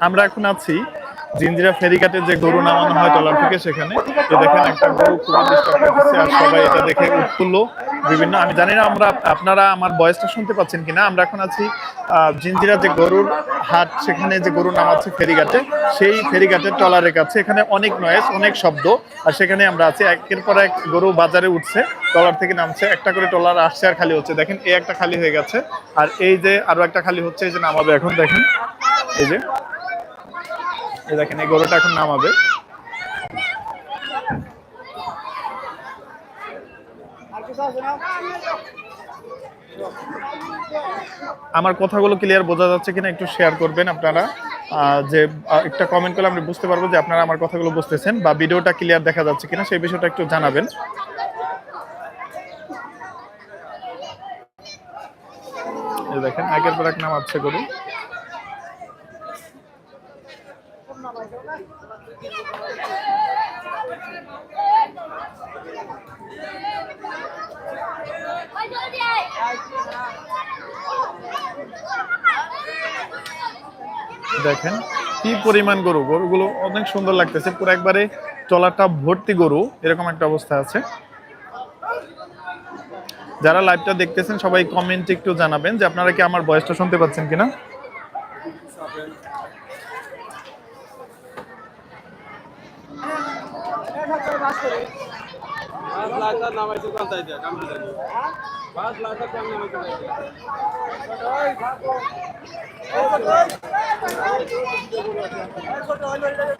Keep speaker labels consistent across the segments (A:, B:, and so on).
A: আমরা এখন আছি জিঞ্জিরা ফেরিঘাটে যে গরু নামানো হয় টলার থেকে সেখানে। তো দেখেন একটা গরু খুবই ডিস্টার্ব করতেছে আর সবাই এটা দেখে উৎফুল্ল। বিভিন্ন, আমি জানি না আমরা, আপনারা আমার বয়সটা শুনতে পাচ্ছেন কিনা। আমরা এখন আছি জিঞ্জিরা যে গরুর হাট, সেখানে যে গরু নামাচ্ছে ফেরিঘাটে, সেই ফেরিঘাটের টলারের কাছে। এখানে অনেক নয়েস অনেক শব্দ, আর সেখানে আমরা আছি। একের পর এক গরু বাজারে উঠছে টলার থেকে নামছে, একটা করে টলার আসছে আর খালি হচ্ছে। দেখেন, এই একটা খালি হয়ে গেছে। আর এই যে আরও একটা খালি হচ্ছে, এই যে নামাবে এখন, দেখেন। এই যে এই দেখেন, এই গরুটা এখন নামাবে। আমার কথাগুলো ক্লিয়ার বোঝা যাচ্ছে কিনা একটু শেয়ার করবেন আপনারা। যে একটা কমেন্ট করলে আমি বুঝতে পারব যে আপনারা আমার কথাগুলো বুঝতেছেন বা ভিডিওটা ক্লিয়ার দেখা যাচ্ছে কিনা, সেই বিষয়টা একটু জানাবেন। দেখেন একের পর এক নাম আছে গরু। দেখেন, কি পরিমাণ গরু? গরুগুলো অনেক সুন্দর লাগতেছে। পুরো একবারে চলাটা ভর্তি গরু, এরকম একটা অবস্থা আছে। যারা লাইভটা দেখতেছেন, সবাই কমেন্টে একটু জানাবেন যে আপনারা কি আমার বয়সটা শুনতে পাচ্ছেন কিনা?
B: পাঁচ লাখ টাকা নামাইছে কোন তাই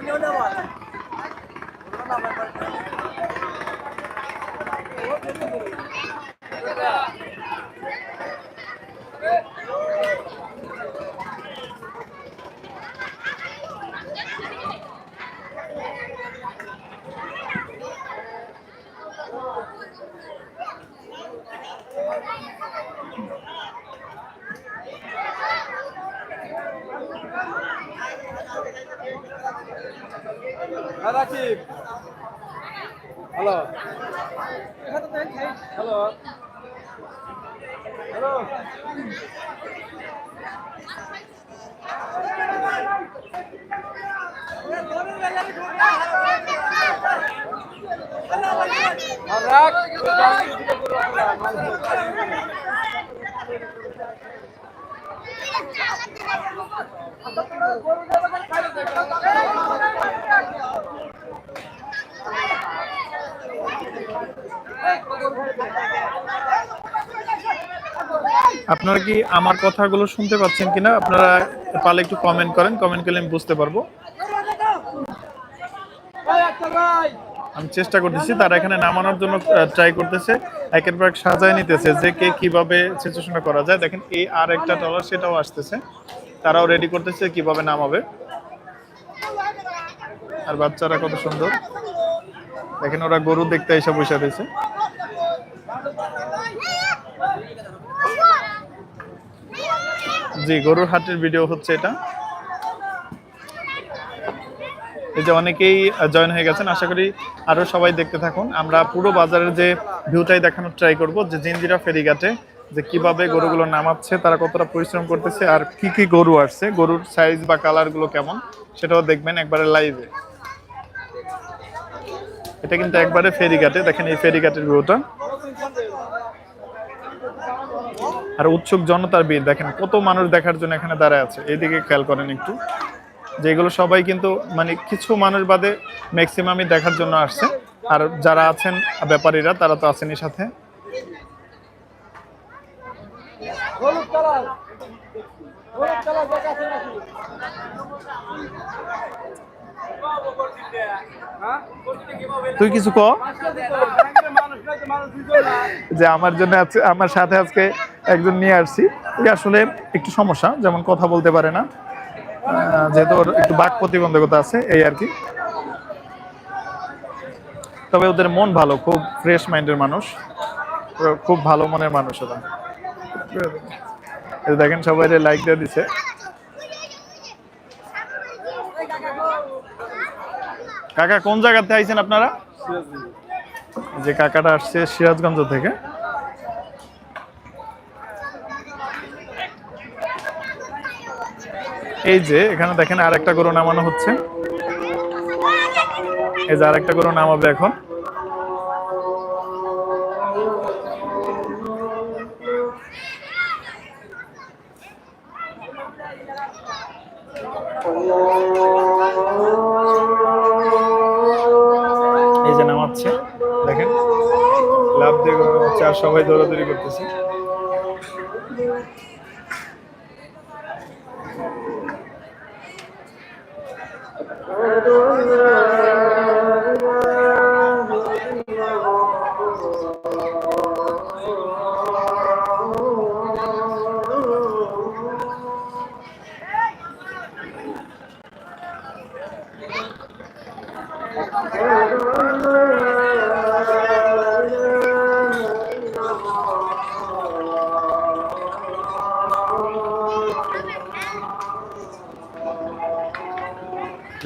B: দিয়া কাম জানি পাঁচ রাকিব। হ্যালো। হ্যালো। হ্যালো। রাখ
A: আপনারা কি আমার কথাগুলো শুনতে পাচ্ছেন কিনা? আপনারা পারলে একটু কমেন্ট করেন কমেন্ট করলে আমি বুঝতে পারব। আমি চেষ্টা করতেছি, তারা এখানে নামানোর জন্য ট্রাই করতেছে। একের পর এক সাজায় নিতেছে, যে কে কীভাবে সিচুয়েশনটা করা যায়। দেখেন এই আর একটা টলার সেটাও আসতেছে। তারাও রেডি করতেছে, কীভাবে নামাবে আর বাচ্চারা কত সুন্দর। দেখেন ওরা গরু দেখতে এসে বসে রয়েছে। জি, গরুর হাটের ভিডিও হচ্ছে এটা। এই যে অনেকেই জয়েন হয়ে গেছেন, আশা করি আরও সবাই দেখতে থাকুন। আমরা পুরো বাজারের যে ভিউটাই দেখানোর ট্রাই করব, যে জিঞ্জিরা ফেরিঘাটে যে কীভাবে গরুগুলো নামাচ্ছে, তারা কতটা পরিশ্রম করতেছে আর কি কি গরু আসছে, গরুর সাইজ বা কালারগুলো কেমন, সেটাও দেখবেন একবারে লাইভে এটা কিন্তু একবারে ফেরিঘাটে দেখেন এই ফেরিঘাটের ভিউটা। আর উৎসুক জনতার ভিড়, দেখেন কত মানুষ দেখার জন্য এখানে দাঁড়ায় আছে। এইদিকে খেয়াল করেন একটু। যেগুলো সবাই কিন্তু মানে কিছু মানুষ বাদে ম্যাক্সিমামই দেখার জন্য আসছে। আর যারা আছেন ব্যাপারীরা, তারা তো আছেনই সাথে।
B: হলুদ কালার। হলুদ কালার দেখা আছে নাকি? হ্যাঁ?
A: তুই কিছু ক? যে আমার জন্য আছে আমার সাথে আজকে একজন নিয়ে আসছি। আসলে একটু সমস্যা যেমন কথা বলতে পারে না। যেহেতু ওর একটু বাক প্রতিবন্ধকতা আছে এই আর কি। তবে ওদের মন ভালো খুব ফ্রেশ মাইন্ডের মানুষ। খুব ভালো মনের মানুষ ওরা। দেখেন সবাই লাইক দিয়ে দিছে। কাকা, কোন জায়গাতে আইছেন আপনারা? যে কাকাটা আসছে সিরাজগঞ্জ থেকে। এই যে এখানে দেখেন আর একটা গরু নামানো হচ্ছে। এই যে আর একটা গরু নামাবে এখন। এই যে নামাচ্ছে দেখেন। লাভ দিয়ে চার সবাই দৌড়াদৌড়ি করতেছে।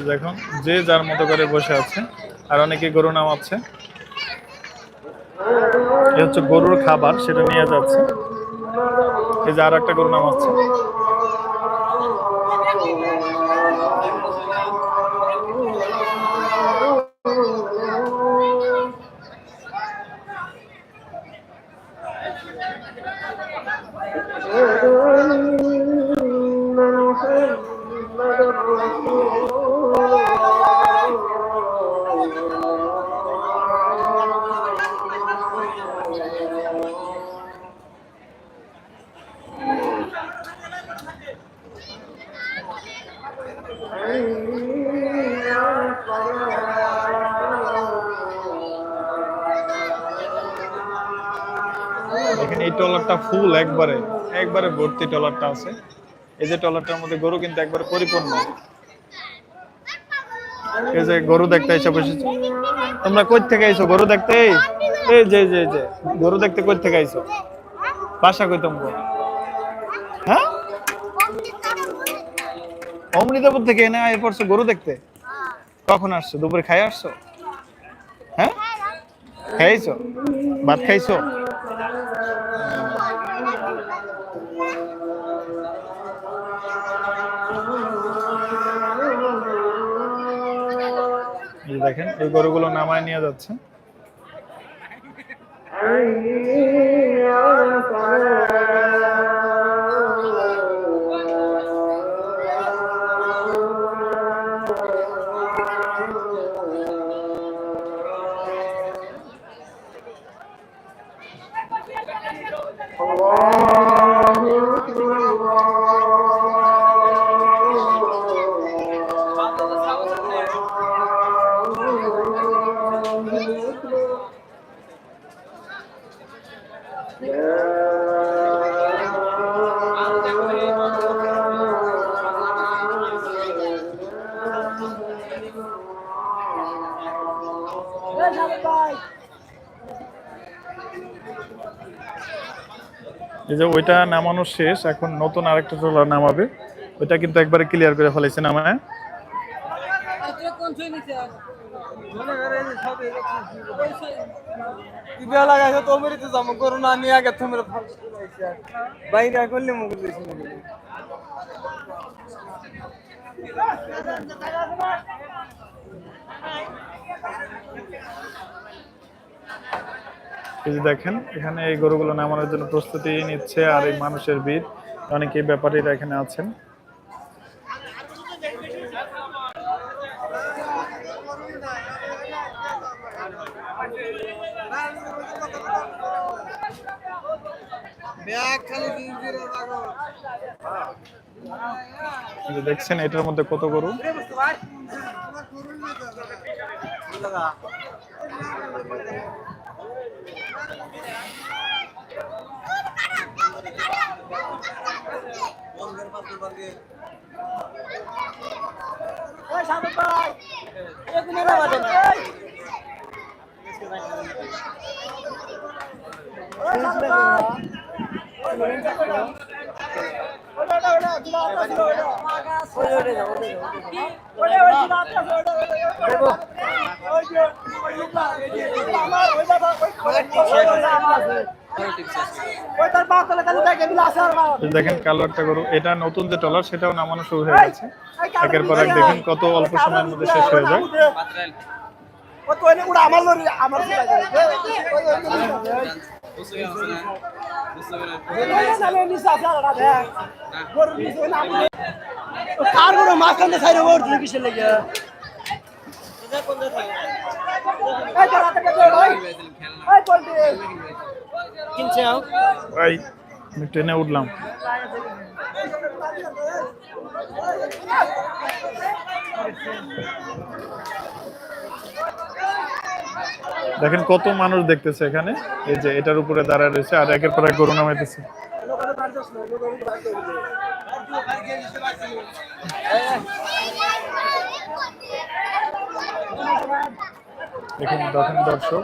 A: দেখুন। যে যার মতো করে বসে আছে, আর অনেকে গরু নামাচ্ছে। এ হচ্ছে গরুর খাবার, সেটা নিয়ে যাচ্ছে। এই যে আর একটা গরু নামাচ্ছে। এই ফুল একবারে একবারে ভর্তি আছে। এই যে ট্রলারটার মধ্যে গরু কিন্তু একবারে পরিপূর্ণ। এই যে গরু দেখতে এসে বসেছে। তোমরা কই থেকে আইছো গরু দেখতে? এই যে যে, গরু দেখতে কই থেকে আইছো? বাসা কই তোমরা? অমৃতপুর থেকে এনে আয় পড়ছো গরু দেখতে? কখন আসছো? দুপুরে খাই আসছো? হ্যাঁ? খাইছো ভাত খাইছো? দেখেন, এই গরুগুলো নামায় নিয়ে যাচ্ছে। এই যে ওইটা নামানো শেষ, এখন নতুন আরেকটা ট্রলার নামাবে। ওইটা কিন্তু একবারে ক্লিয়ার করে ফেলাইছে নামায়।
B: বাইরে
A: এই যে দেখেন, এখানে এই গরুগুলো নামানোর জন্য প্রস্তুতি নিচ্ছে আর এই মানুষের ভিড়। অনেকে ব্যাপারীরা এখানে আছেন। দেখছেন, এটার মধ্যে কত গরু?
B: ওই সামনে
A: দেখেন কালো একটা গরু। এটা নতুন যে টলার সেটাও নামানো শুরু হয়ে গেছে। একের পর এক দেখেন কত অল্প সময়ের মধ্যে শেষ হয়ে যায়।
C: কার কোনো মাঝখান দিয়ে সাইড ওর দিকে কিসের লেগে কিনছে
A: ভাই আমি ট্রেনে উঠলাম। দেখেন কত মানুষ দেখতেছে এখানে। এই যে এটার উপরে দাঁড়ায় রয়েছে আর একের পর এক গরু নামাইতেছে। দেখুন, দর্শক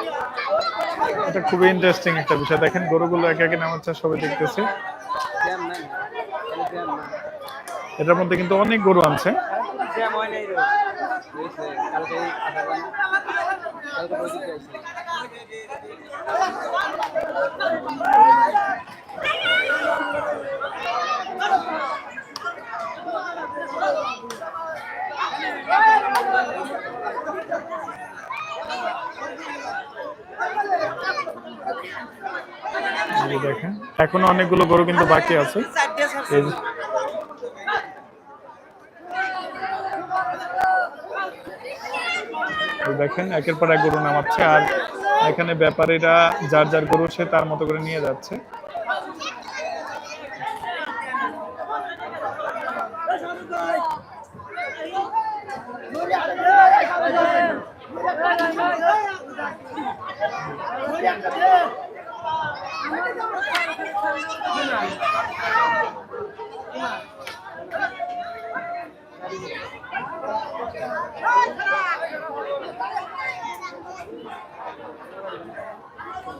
A: এটা খুবই ইন্টারেস্টিং একটা বিষয়। দেখেন, গরুগুলো একে একে নামাচ্ছে সবাই দেখতেছে। এটার মধ্যে কিন্তু অনেক গরু আনছে। এই দেখেন। এখনও অনেকগুলো গরু কিন্তু বাকি আছে। দেখেন, একের পর এক গরু নামাচ্ছে। আর এখানে ব্যাপারীরা যার যার গরু সে তার মতো করে নিয়ে যাচ্ছে।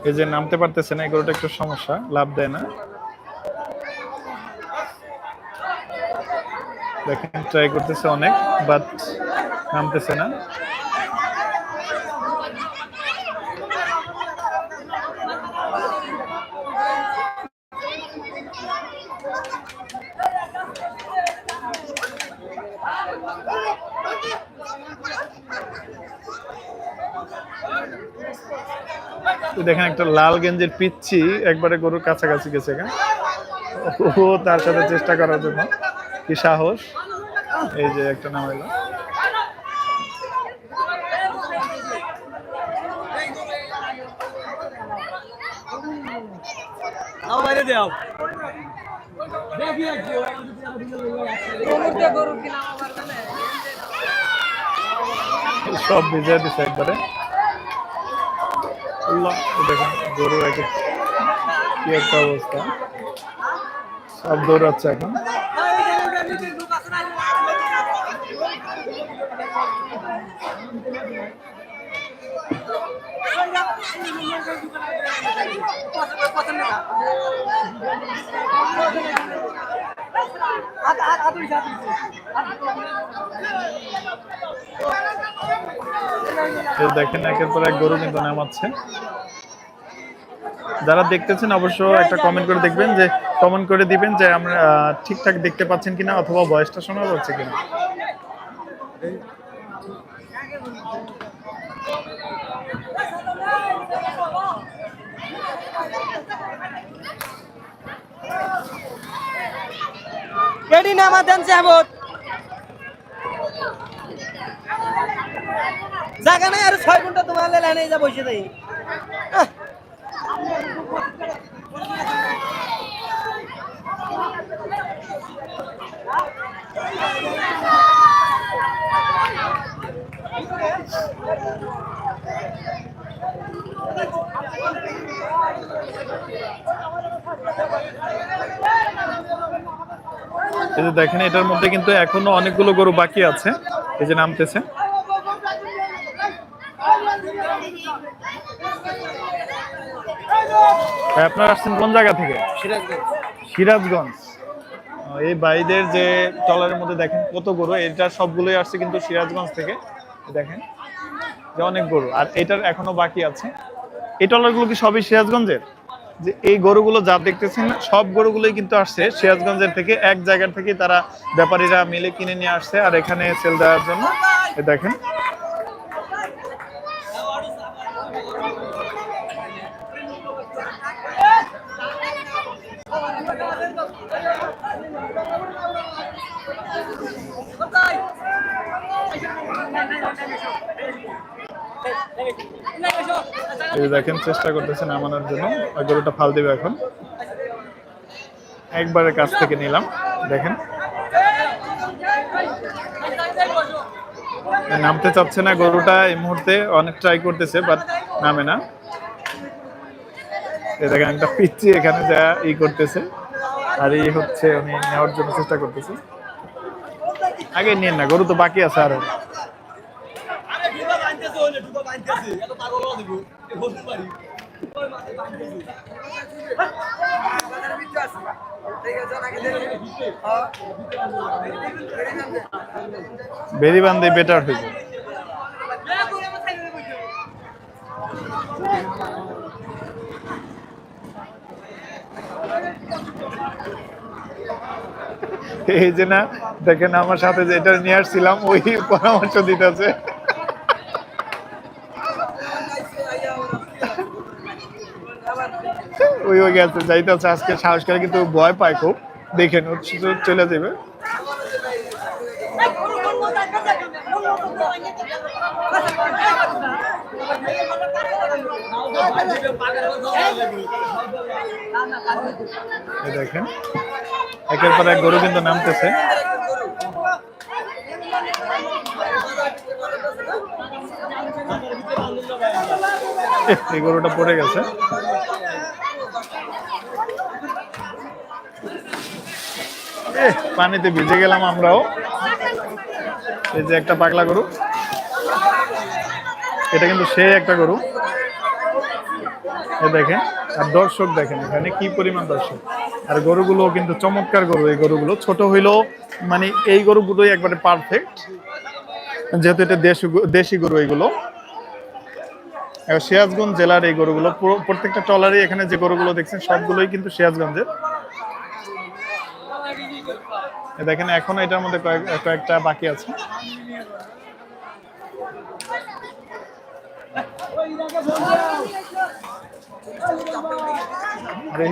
A: এই যে নামতে পারতেছে না এগুলোটা একটু সমস্যা, লাভ দেয় না। দেখেন ট্রাই করতেছে অনেক বাট নামতেছে না। দেখেন, একটা লাল গেঞ্জের পিচ্ছি একবারে গরুর কাছাকাছি গেছে এখানে। ও তার সাথে চেষ্টা করার জন্য। কি সাহস। এই যে একটা নাম এলো সব ভিজে দিছে একবারে। আল্লাহ, দেখেন গরু একে কি একটা অবস্থা সব দৌড়াচ্ছে এখন এই দেখেন, একের পর এক গরু কিন্তু নামাচ্ছে। যারা দেখতেছেন অবশ্য একটা কমেন্ট করে দেখবেন যে কমেন্ট করে দিবেন যে আমরা ঠিকঠাক দেখতে পাচ্ছেন কিনা অথবা ভয়েসটা শোনা যাচ্ছে কিনা।
C: কেডি না আমার দেন সাহেবত জায়গা নাই আর ছয় ঘণ্টা তোমার লাইনে যা বসে থাকি।
A: দেখেন, এটার মধ্যে কিন্তু এখনও অনেকগুলো গরু বাকি আছে। এই যে নামতেছে। আপনারা আসছেন কোন জায়গা থেকে? সিরাজগঞ্জ। ও, এই বাইদের যে ট্রলারের মধ্যে দেখেন কত গরু এটা সবগুলোই আসছে কিন্তু সিরাজগঞ্জ থেকে। দেখেন যে অনেক গরু আর এটার এখনও বাকি আছে। এই ট্রলারগুলো কি সবই সিরাজগঞ্জের? যে এই গরুগুলো যা দেখতেছেন সব গরুগুলোই কিন্তু আসছে সিরাজগঞ্জের থেকে। এক জায়গার থেকে তারা ব্যাপারীরা মিলে কিনে নিয়ে আসছে আর এখানে সেল দেওয়ার জন্য। দেখেন এই দেখেন, চেষ্টা করতেছে নামানোর জন্য। গরুটা ফাল দিবে এখন। একবারের কাছ থেকে নিলাম, দেখেন। নামতে চাচ্ছে না গরুটা এই মুহূর্তে, অনেক ট্রাই করতেছে বাট নামে না। দেখেন, একটা পিচ্ছি এখানে যা ই করতেছে, আর এই হচ্ছে উনি নেওয়ার জন্য চেষ্টা করতেছে। আগে নিন না, গরু তো বাকি আছে আরও। বেরি বান্ধে বেটার হইবে। এই যে না দেখেন আমার সাথে যেটা নিয়ে আসছিলাম ওই পরামর্শ দিতেছে। ওই ওই গেছে, যাইতেছে আজকে, সাহস করে কিন্তু ভয় পায় খুব। দেখেন চলে যাবে। দেখেন, একের পর এক গরু কিন্তু নামতেছে। এই গরুটা পড়ে গেছে। পানিতে ভিজে গেলাম আমরাও। এই যে একটা পাগলা গরু। এটা কিন্তু সে একটা গরু। এ দেখেন, আর দর্শক দেখেন এখানে কি পরিমাণ দর্শক। আর গরুগুলো কিন্তু চমৎকার গরু এই গরুগুলো। ছোট হইলেও মানে এই গরুগুলোই একবারে পারফেক্ট যেহেতু এটা দেশি দেশি গরু এবার সিরাজগঞ্জ জেলার এই গরুগুলো প্রত্যেকটা ট্রলারই এখানে যে গরুগুলো দেখছেন, সবগুলোই কিন্তু সিরাজগঞ্জের। দেখেন, এখনও এটার মধ্যে কয়েক কয়েকটা বাকি আছে।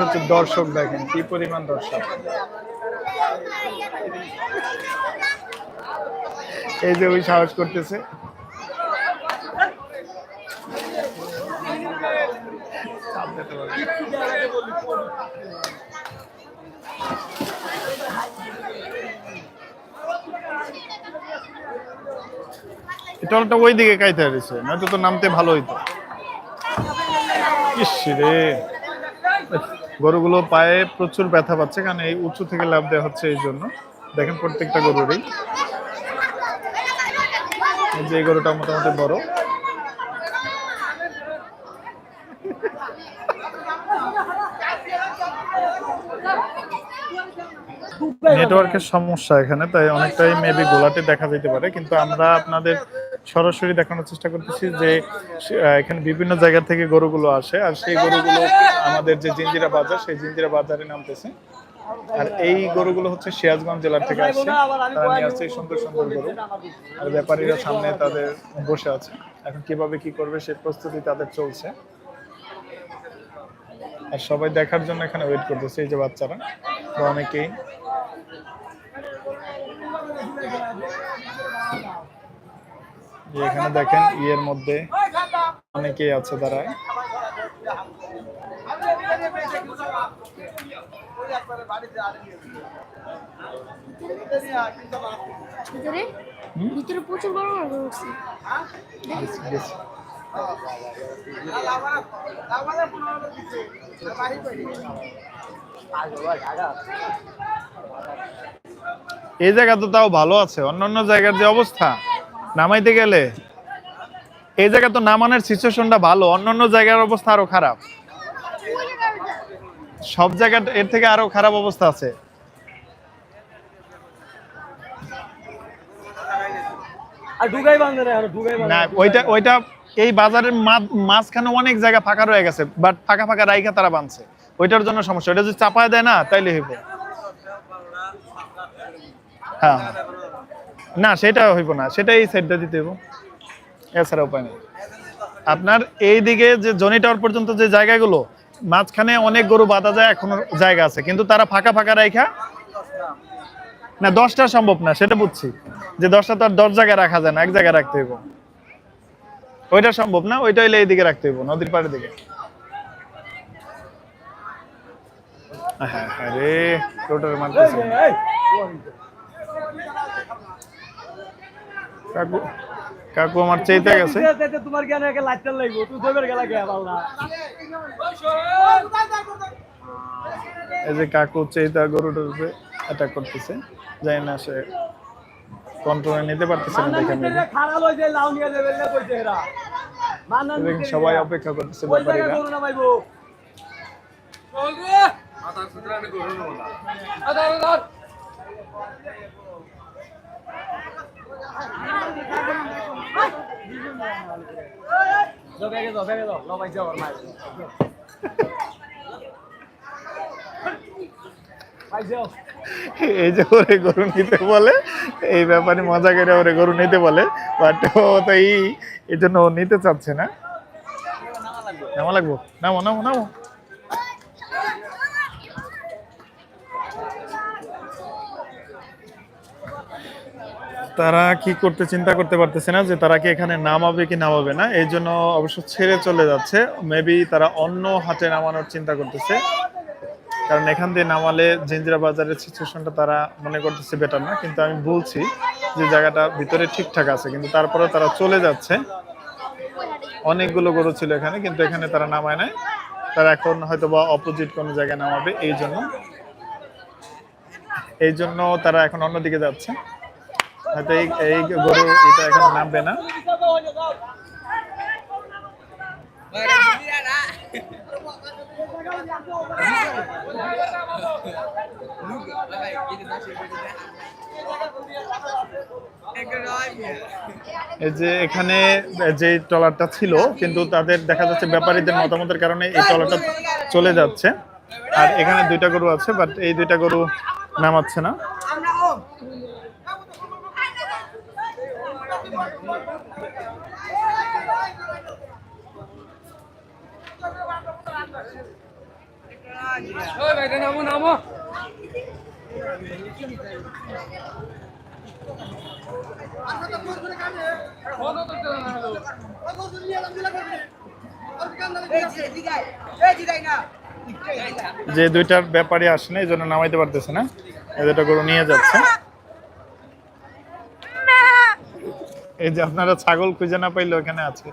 A: হচ্ছে দর্শক দেখেন, কি পরিমাণ দর্শক। এই যে ওই সাহস করতেছে। টলটা ওই দিকে কাইতে হারিয়েছে নয়তো তো নামতে ভালো হইতো। রে। গরুগুলো পায়ে প্রচুর ব্যথা পাচ্ছে, কারণ এই উঁচু থেকে লাভ দেওয়া হচ্ছে এই জন্য। দেখেন প্রত্যেকটা গরুরই। যে গরুটা মোটামুটি বড়। নেটওয়ার্কের সমস্যা এখানে তাই অনেকটাই মেবি গোলাটে দেখা যেতে পারে। কিন্তু আমরা আপনাদের সরাসরি দেখানোর চেষ্টা করতেছি যে এখানে বিভিন্ন জায়গা থেকে গরুগুলো আসে আর সেই গরুগুলো আমাদের যে জিঞ্জিরা বাজার সেই জিঞ্জিরা বাজারে নামতেছে। আর এই গরুগুলো হচ্ছে সিরাজগঞ্জ জেলার থেকে আসছে। তারা নিয়ে আসছে এই সুন্দর সুন্দর গরু। আর ব্যাপারীরা সামনে তাদের বসে আছে। এখন কীভাবে কি করবে সে প্রস্তুতি তাদের চলছে। আর সবাই দেখার জন্য এখানে ওয়েট করতেছে এই যে বাচ্চারা। অনেকেই এখানে দেখেন ইয়ের মধ্যে অনেকেই আছে তারা।
D: ভিতরে? প্রচুর বড় উঠছে।
A: এই জায়গা তো তাও ভালো আছে। অন্যান্য জায়গার যে অবস্থা নামাইতে গেলে এই জায়গা তো নামানোর সিচুয়েশনটা ভালো অন্যান্য জায়গার অবস্থা আরও খারাপ। সব জায়গা এর থেকে আরও খারাপ অবস্থা আছে। না ওইটা ওইটা এই বাজারের মাঝখানে অনেক জায়গা ফাঁকা রয়ে গেছে বাট ফাঁকা ফাঁকা রাইখা তারা বানছে ওইটার জন্য সমস্যা। ওইটা যদি চাপায় দেয় না তাইলে হইব। হ্যাঁ। না সেটা হইব না। সেটা এই সাইডটা দিতে হইব। এছাড়া উপায় নেই। আপনার এই দিকে যে জনি টাওয়ার পর্যন্ত যে জায়গাগুলো, মাঝখানে অনেক গরু বাঁধা যায়, এখনও জায়গা আছে। কিন্তু তারা ফাঁকা ফাঁকা রাইখা না, দশটা সম্ভব না, সেটা বুঝছি। যে দশটা তো আর দশ জায়গায় রাখা যায় না, এক জায়গায় রাখতে হইব। ওইটা সম্ভব না, ওইটা হইলে এইদিকে রাখতে হইব, নদীর পাড়ের দিকে। হ্যাঁ হ্যাঁ রে টোটাল মারতেছে
B: এই
A: কাকু কাকু আমার চাইতে গেছে।
B: তোমার জ্ঞানে একে লাইটার লাগবো তুই দেবের গেলা গে
A: এই যে কাকু চাইতা গরুটার উপরে অ্যাটাক করতেছে জানি না সে কন্ট্রোলে নিতে পারতেছে না দেখে আমি সবাই অপেক্ষা করতেছে ব্যাপারীরা। এই যে ওরে গরু নিতে বলে, এই ব্যাপারে মজা করে ওরে গরু নিতে বলে বাট ও এই জন্য নিতে চাচ্ছে না। নামা লাগবো? নামো নামো নামো। তারা কি করতে চিন্তা করতে পারতেছে না যে তারা কি এখানে নামাবে কি নামাবে না, এই জন্য অবশ্য ছেড়ে চলে যাচ্ছে। মেবি তারা অন্য হাটে নামানোর চিন্তা করতেছে। কারণ এখান দিয়ে নামালে জিঞ্জিরা বাজারের সিচুয়েশনটা তারা মনে করতেছে বেটার না। কিন্তু আমি বলছি যে জায়গাটা ভিতরে ঠিকঠাক আছে, কিন্তু তারপরে তারা চলে যাচ্ছে। অনেকগুলো গরু ছিল এখানে, কিন্তু এখানে তারা নামায় নাই। তারা এখন হয়তো বা অপোজিট কোনো জায়গায় নামাবে, এই জন্য। এই জন্য তারা এখন অন্যদিকে যাচ্ছে। হয়তো এই এই গরু এটা এখন নামবে না। এই যে এখানে যে ট্রলারটা ছিল, কিন্তু তাদের দেখা যাচ্ছে ব্যাপারীদের মতামতের কারণে এই ট্রলারটা চলে যাচ্ছে। আর এখানে দুইটা গরু আছে, বাট এই দুইটা গরু নামাচ্ছে না।
B: নামো নামো।
A: যে দুইটার ব্যাপারী আসে না এই জন্য নামাইতে পারতেছে না। এই দুটো গরু নিয়ে যাচ্ছে। এই যে আপনারা ছাগল খুঁজে না পাইলে ওখানে আছে।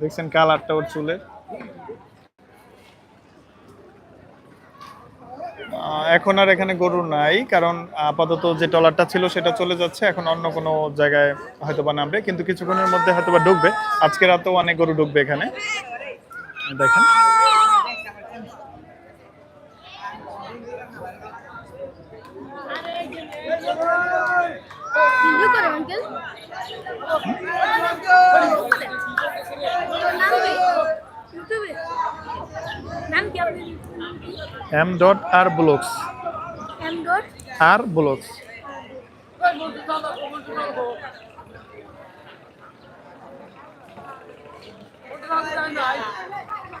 A: দেখছেন কালারটা ওর চুলের এখন আর এখানে গরু নাই, কারণ আপাতত যে টলারটা ছিল সেটা চলে যাচ্ছে, এখন অন্য কোনো জায়গায় হয়তো বা নামবে, কিন্তু কিছুক্ষণের মধ্যে হয়তো বা ঢুকবে। আজকে রাতেও অনেক গরু ঢুকবে এখানে। দেখেন।
D: নাম কি আপনার
A: M dot R blocks
D: M dot
A: R blogs